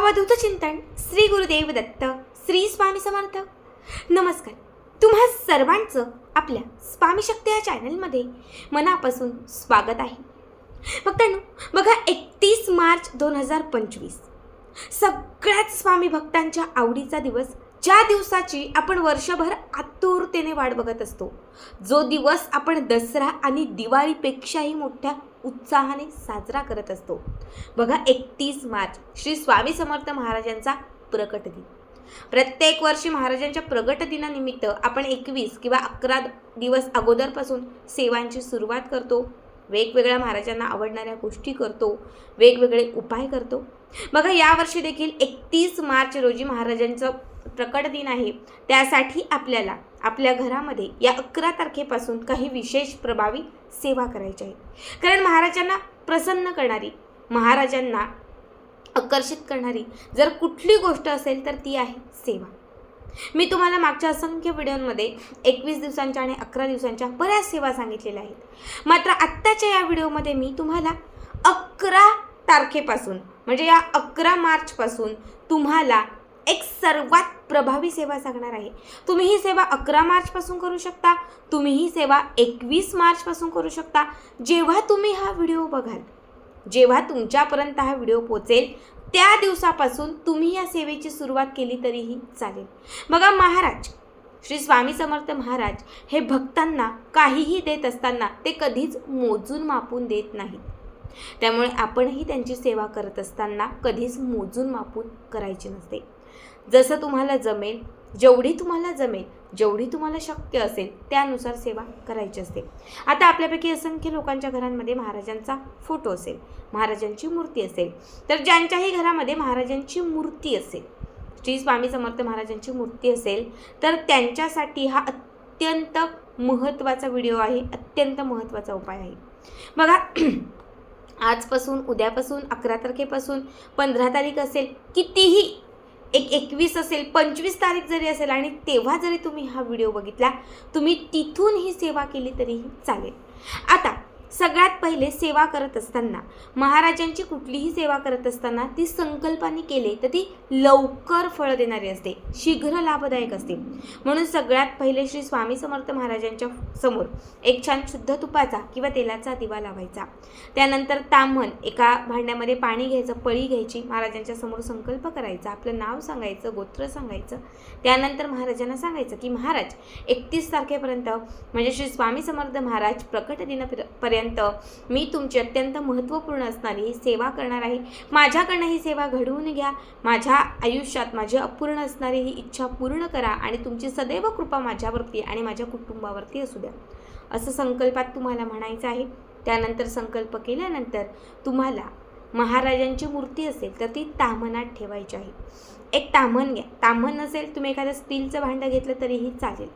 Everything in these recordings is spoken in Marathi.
अवधूत चिंतन श्री गुरुदेव दत्त श्री स्वामी समर्थ. नमस्कार. तुम्हा सर्वांचं आपल्या स्वामी शक्ती या चॅनलमध्ये मनापासून स्वागत आहे. भक्तांनो बघा एकतीस मार्च दोन हजार पंचवीस. सगळ्यात स्वामी भक्तांच्या आवडीचा दिवस ज्या दिवसाची आपण वर्षभर आतुरतेने वाट बघत असतो जो दिवस आपण दसरा आणि दिवाळीपेक्षाही मोठ्या उत्साहाने साजरा करत असतो. बघा एकतीस मार्च श्री स्वामी समर्थ महाराजांचा प्रकट दिन. प्रत्येक वर्षी महाराजांच्या प्रगट दिनानिमित्त आपण एकवीस किंवा अकरा दिवस अगोदरपासून सेवांची सुरुवात करतो. वेगवेगळ्या महाराजांना आवडणाऱ्या गोष्टी करतो. वेगवेगळे उपाय करतो. बघा यावर्षी देखील एकतीस मार्च रोजी महाराजांचं प्रकट दिन आहे. त्यासाठी आपल्याला आपल्या घरामध्ये या अकरा तारखेपासून काही विशेष प्रभावी सेवा करायच्या आहेत. कारण महाराजांना प्रसन्न करणारी महाराजांना आकर्षित करणारी जर कुठली गोष्ट असेल तर ती आहे सेवा. मी तुम्हाला मागच्या असंख्य व्हिडिओमध्ये एकवीस दिवसांच्या आणि अकरा दिवसांच्या बऱ्याच सेवा सांगितलेल्या आहेत. मात्र आत्ताच्या या व्हिडिओमध्ये मी तुम्हाला अकरा तारखेपासून म्हणजे या अकरा मार्चपासून तुम्हाला एक सर्वात प्रभावी सेवा सांगणार आहे. तुम्ही ही सेवा अकरा मार्चपासून करू शकता. तुम्ही ही सेवा एकवीस मार्चपासून करू शकता. जेव्हा तुम्ही हा व्हिडिओ बघाल जेव्हा तुमच्यापर्यंत हा व्हिडिओ पोचेल त्या दिवसापासून तुम्ही या सेवेची सुरुवात केली तरीही चालेल. बघा महाराज श्री स्वामी समर्थ महाराज हे भक्तांना काहीही देत असताना ते कधीच मोजून मापून देत नाहीत. त्यामुळे आपणही त्यांची सेवा करत असताना कधीच मोजून मापून करायची नसते. जसं तुम्हाला जमेल जेवढी तुम्हाला जमेल जेवढी तुम्हाला शक्य असेल त्यानुसार सेवा करायची असते. आता आपल्यापैकी असंख्य लोकांच्या घरांमध्ये महाराजांचा फोटो असेल महाराजांची मूर्ती असेल. तर ज्यांच्याही घरामध्ये महाराजांची मूर्ती असेल श्री स्वामी समर्थ महाराजांची मूर्ती असेल तर त्यांच्यासाठी हा अत्यंत महत्त्वाचा व्हिडिओ आहे अत्यंत महत्त्वाचा उपाय आहे. बघा आजपासून उद्यापासून अकरा तारखेपासून पंधरा तारीख असेल कितीही एक एकवीस असेल पंचवीस तारीख जरी असेल आणि तेव्हा जरी तुम्ही हा व्हिडिओ बघितला तुम्ही तिथून ही सेवा केली तरीही चालेल. आता सगळ्यात पहिले सेवा करत असताना महाराजांची कुठलीही सेवा करत असताना ती संकल्पाने केले तर ती लवकर फळ देणारी असते शीघ्र लाभदायक असते. म्हणून सगळ्यात पहिले श्री स्वामी समर्थ महाराजांच्या समोर एक छान शुद्ध तुपाचा किंवा तेलाचा दिवा लावायचा. त्यानंतर ताम्हण एका भांड्यामध्ये पाणी घ्यायचं पळी घ्यायची महाराजांच्या समोर संकल्प करायचा आपलं नाव सांगायचं गोत्र सांगायचं. त्यानंतर महाराजांना सांगायचं की महाराज एकतीस तारखेपर्यंत म्हणजे श्री स्वामी समर्थ महाराज प्रकट पर्यंत मी तुमची अत्यंत महत्त्वपूर्ण असणारी ही सेवा करणार आहे माझ्याकडनं ही सेवा घडवून घ्या. माझ्या आयुष्यात माझी अपूर्ण असणारी ही इच्छा पूर्ण करा आणि तुमची सदैव कृपा माझ्यावरती आणि माझ्या कुटुंबावरती असू द्या. असं संकल्पात तुम्हाला म्हणायचं आहे. त्यानंतर संकल्प केल्यानंतर तुम्हाला महाराजांची मूर्ती असेल तर ती तामनात ठेवायची आहे. एक तामण घ्या. तामण नसेल तुम्ही एखादं स्टीलचं भांडं घेतलं तरीही चालेल.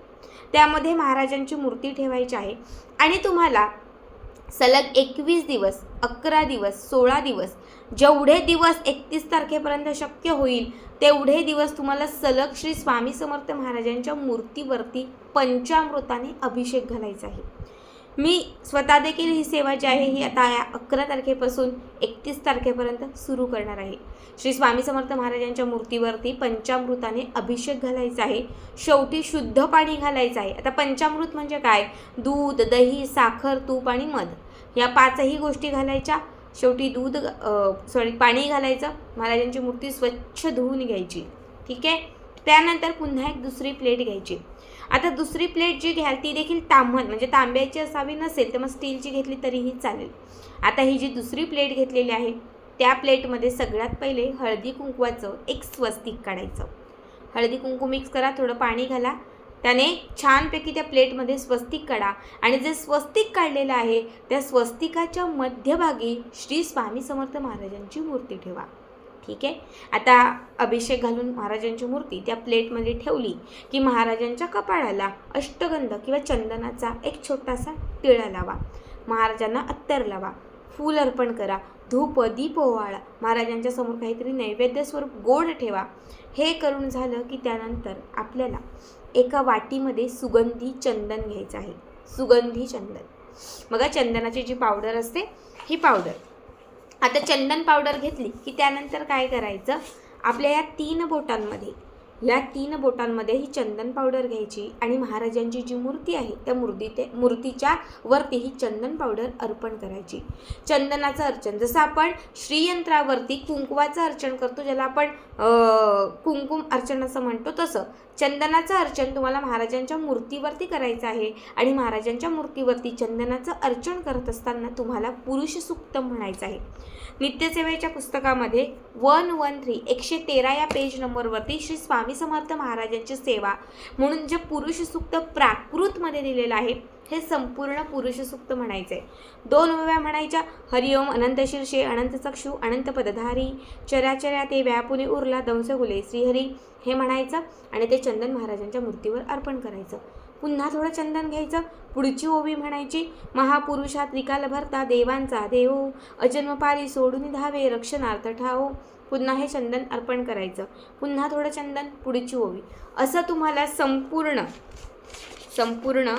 त्यामध्ये महाराजांची मूर्ती ठेवायची आहे आणि तुम्हाला सलग एकवीस दिवस अकरा दिवस सोळा दिवस जेवढे दिवस एकतीस तारखेपर्यंत शक्य होईल तेवढे दिवस तुम्हाला सलग श्री स्वामी समर्थ महाराजांच्या मूर्तीवरती पंचामृताने अभिषेक घालायचा आहे. मी स्वतः देखील ही सेवा जी आहे ही आता या अकरा तारखेपासून एकतीस तारखेपर्यंत सुरू करणार आहे. श्री स्वामी समर्थ महाराजांच्या मूर्तीवरती पंचामृताने अभिषेक घालायचा आहे. शेवटी शुद्ध पाणी घालायचं आहे. आता पंचामृत म्हणजे काय? दूध दही साखर तूप आणि मध. या पाचही गोष्टी घालायच्या. शेवटी दूध सॉरी पाणी घालायचं. महाराजांची मूर्ती स्वच्छ धुवून घ्यायची. ठीक आहे? त्यानंतर पुन्हा एक दुसरी प्लेट घ्यायची. आता दुसरी प्लेट जी घ्याल ती देखील तांबण म्हणजे तांब्याची असावी नसेल तर मग स्टीलची घेतली तरीही चालेल. आता ही जी दुसरी प्लेट घेतलेली आहे त्या प्लेटमध्ये सगळ्यात पहिले हळदी कुंकवाचं एक स्वस्तिक काढायचं. हळदी कुंकू मिक्स करा थोडं पाणी घाला. त्याने छानपैकी त्या प्लेटमध्ये स्वस्तिक काढा. आणि जे स्वस्तिक काढलेलं आहे त्या स्वस्तिकाच्या मध्यभागी श्री स्वामी समर्थ महाराजांची मूर्ती ठेवा. ठीक आहे? आता अभिषेक घालून महाराजांची मूर्ती त्या प्लेटमध्ये ठेवली की महाराजांच्या कपाळाला अष्टगंध किंवा चंदनाचा एक छोटासा टिळा लावा. महाराजांना अत्तर लावा. फूल अर्पण करा. धूप दीप ओवाळा. महाराजांच्या समोर काहीतरी नैवेद्य स्वरूप गोड ठेवा. हे करून झालं की त्यानंतर आपल्याला एका वाटीमध्ये सुगंधी चंदन घ्यायचं आहे. सुगंधी चंदन. बघा चंदनाची जी पावडर असते ही पावडर. आता चंदन पावडर घेतली की त्यानंतर काय करायचं? आपल्या या तीन बोटांमध्ये या तीन बोटांमध्ये ही चंदन पावडर घ्यायची आणि महाराजांची जी मूर्ती आहे त्या मूर्ती ते मूर्तीच्या वरती ही चंदन पावडर अर्पण करायची. चंदनाचं अर्चन जसं आपण श्रीयंत्रावरती कुंकवाचं अर्चन करतो ज्याला आपण कुंकुम अर्चन असं म्हणतो तसं चंदनाचं अर्चन तुम्हाला महाराजांच्या मूर्तीवरती करायचं आहे. आणि महाराजांच्या मूर्तीवरती चंदनाचं अर्चन करत असताना तुम्हाला पुरुष सुक्त म्हणायचं आहे. नित्यसेवेच्या पुस्तकामध्ये वन वन थ्री एकशे तेरा या पेज नंबरवरती श्री स्वामी समर्थ महाराजांची सेवा म्हणून जे पुरुष सुक्त प्राकृतमध्ये दिलेलं आहे हे संपूर्ण पुरुष सुक्त म्हणायचे दोन ओव्या म्हणायच्या हरिओम अनंत शीर्षे अनंत चक्षु अनंत पदधारी चराचर्या ते व्यापुनी उरला दंसगुले श्रीहरी हे म्हणायचं आणि ते चंदन महाराजांच्या मूर्तीवर अर्पण करायचं. पुन्हा थोडं चंदन घ्यायचं. पुढची ओवी म्हणायची महापुरुषात विकाल भरता देवांचा देव. अजन्मपारी सोडून धावे रक्षणार्थ ठाओ पुन्हा हे चंदन अर्पण करायचं. पुन्हा थोडं चंदन पुढची ओवी. असं तुम्हाला संपूर्ण संपूर्ण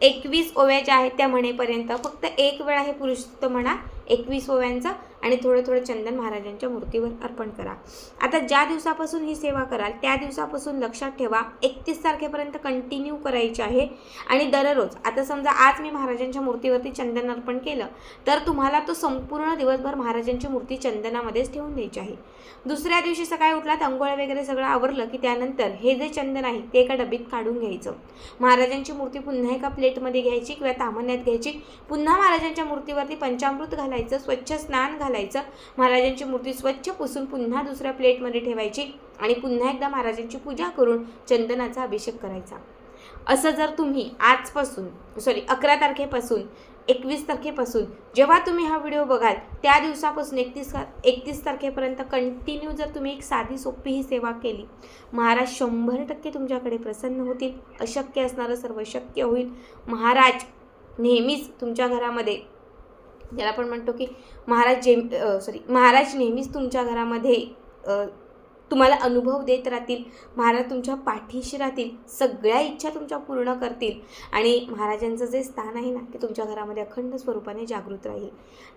एकवीस ओव्या ज्या आहेत त्या म्हणेपर्यंत फक्त एक वेळा हे पुरुषत्व म्हणा एकवीस ओव्यांचं आणि थोडं थोडं चंदन महाराजांच्या मूर्तीवर अर्पण करा. आता ज्या दिवसापासून ही सेवा कराल त्या दिवसापासून लक्षात ठेवा एकतीस तारखेपर्यंत कंटिन्यू करायची आहे. आणि दररोज आता समजा आज मी महाराजांच्या मूर्तीवरती चंदन अर्पण केलं तर तुम्हाला तो संपूर्ण दिवसभर महाराजांची मूर्ती चंदनामध्येच ठेवून द्यायची आहे. दुसऱ्या दिवशी सकाळी उठलात अंघोळ वगैरे सगळं आवरलं की त्यानंतर हे जे चंदन आहे ते एका डबीत काढून घ्यायचं. महाराजांची मूर्ती पुन्हा एका प्लेटमध्ये घ्यायची किंवा तामण्यात घ्यायची. पुन्हा महाराजांच्या मूर्तीवरती पंचामृत घालायचं स्वच्छ स्नान घालायचं. महाराजांची मूर्ती स्वच्छ पुसून पुन्हा दुसऱ्या प्लेटमध्ये ठेवायची आणि पुन्हा एकदा महाराजांची पूजा करून चंदनाचा अभिषेक करायचा. असं जर तुम्ही आजपासून सॉरी अकरा तारखेपासून एकवीस तारखेपासून जेव्हा तुम्ही हा व्हिडिओ बघाल त्या दिवसापासून एकतीस एकतीस तारखेपर्यंत कंटिन्यू जर तुम्ही एक साधी सोपी ही सेवा केली महाराज शंभर टक्के तुमच्याकडे प्रसन्न होतील अशक्य असणारं सर्व शक्य होईल. महाराज नेहमीच तुमच्या घरामध्ये ज्याला आपण म्हणतो की महाराज जे सॉरी महाराज नेहमीच तुमच्या घरामध्ये तुम्हाला अनुभव देत राहतील. महाराज तुमच्या पाठीशी राहतील. सगळ्या इच्छा तुमच्या पूर्ण करतील. आणि महाराजांचं जे स्थान आहे ना ते तुमच्या घरामध्ये अखंड स्वरूपाने जागृत राहील.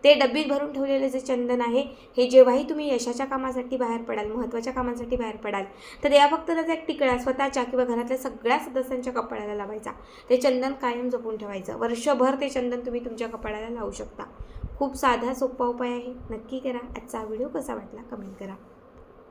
ते डब्बीत भरून ठेवलेलं जे चंदन आहे हे जेव्हाही तुम्ही यशाच्या कामासाठी बाहेर पडाल महत्त्वाच्या कामासाठी बाहेर पडाल तर या फक्त त्याचा एक टिकळा स्वतःच्या किंवा घरातल्या सगळ्या सदस्यांच्या कपाळाला लावायचा. ते चंदन कायम जपून ठेवायचं. वर्षभर ते चंदन तुम्ही तुमच्या कपाळाला लावू शकता. खूप साधा सोपा उपाय आहे. नक्की करा. आजचा व्हिडिओ कसा वाटला कमेंट करा.